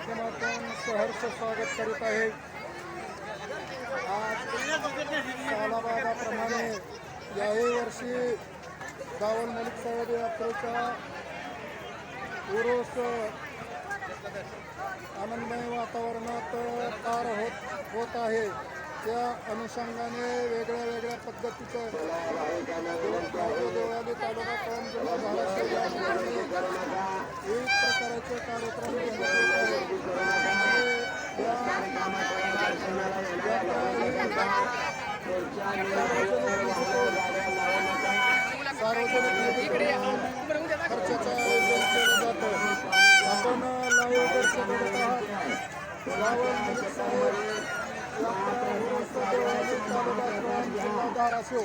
माध्यमातून सहर्ष स्वागत करीत आहे. सालाबादाप्रमाणे याही वर्षी गावल मलिक साहेब यात्रेचा उरोस आनंदमय वातावरणात पार होत होत आहे. त्या अनुषंगाने वेगळ्या वेगळ्या पद्धतीचं देवळाली तालुका कळम जिल्हा महाराष्ट्र या विविध प्रकारचे कार्यक्रम सार्वजनिक निधीतून आयोजन केलं जातं आपण लाईव्ह करत आहात साहेब तालुका धाराशिव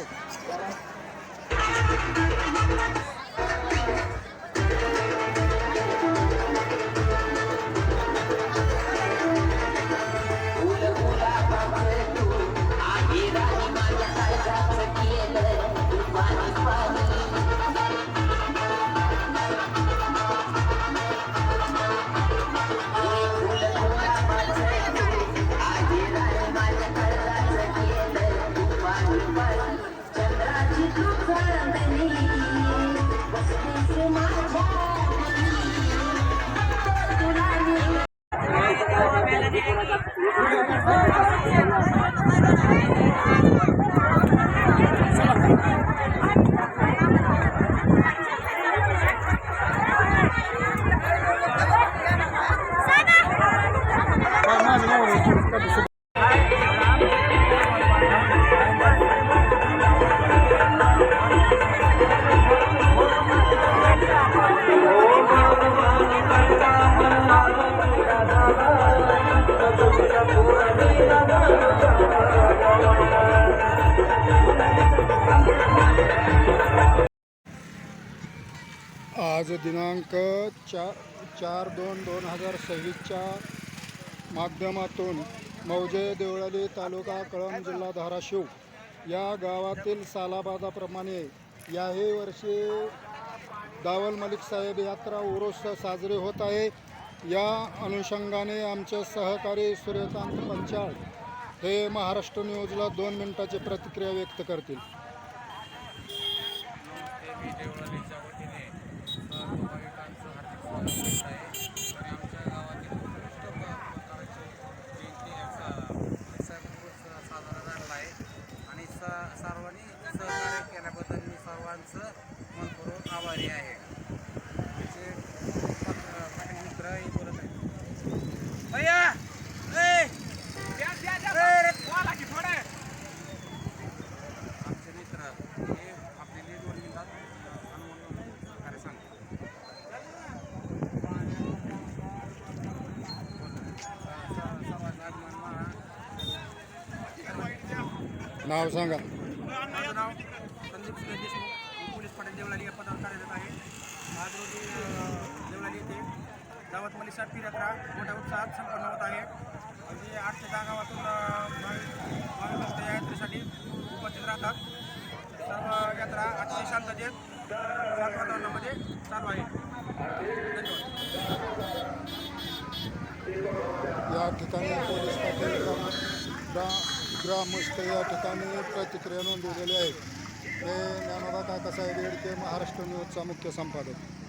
आज दिनांक चा चार दोन दोन हजार सव्वीसच्या माध्यमातून मौजे देवळाली तालुका कळंब जिल्हा धाराशिव या गावातील सालाबादाप्रमाणे याही वर्षी दावल मलिक साहेब यात्रा उरुस साजरी होत आहे. या अनुषंगाने आमचे सहकारी सूर्यकांत पंचाळ हे महाराष्ट्र न्यूजला दोन मिनिटाची प्रतिक्रिया व्यक्त करतील. सर्वांचं मनपूर्वक आभारी आहे. आमचे पाट- पाटील मित्र हे बोलत आहेत. भैया. आमचे मित्र हे आपल्याला दोन मिनिटात हनुमान सहकार्य सांगतात नाव सांगा. माझं नाव संदीप सुरेश देशमुख. देवळाली या पदावर कार्यरत आहे. आज रोजी देवळाली येथे दावत मलिसा यात्रा मोठ्या उत्साहात संपन्न होत आहे. म्हणजे आठ ते दहा गावातून भाविक भक्त या यात्रेसाठी उपस्थित राहतात. सर्व यात्रा अतिशय शांततेत शांत वातावरणामध्ये चालू आहे. धन्यवाद. या ठिकाणी पोलीस पाटील ग्रामस्थ या ठिकाणी प्रतिक्रिया नोंदवलेली आहे हे ज्ञानोबा काकासाहेब येडके महाराष्ट्र न्यूजचा मुख्य संपादक.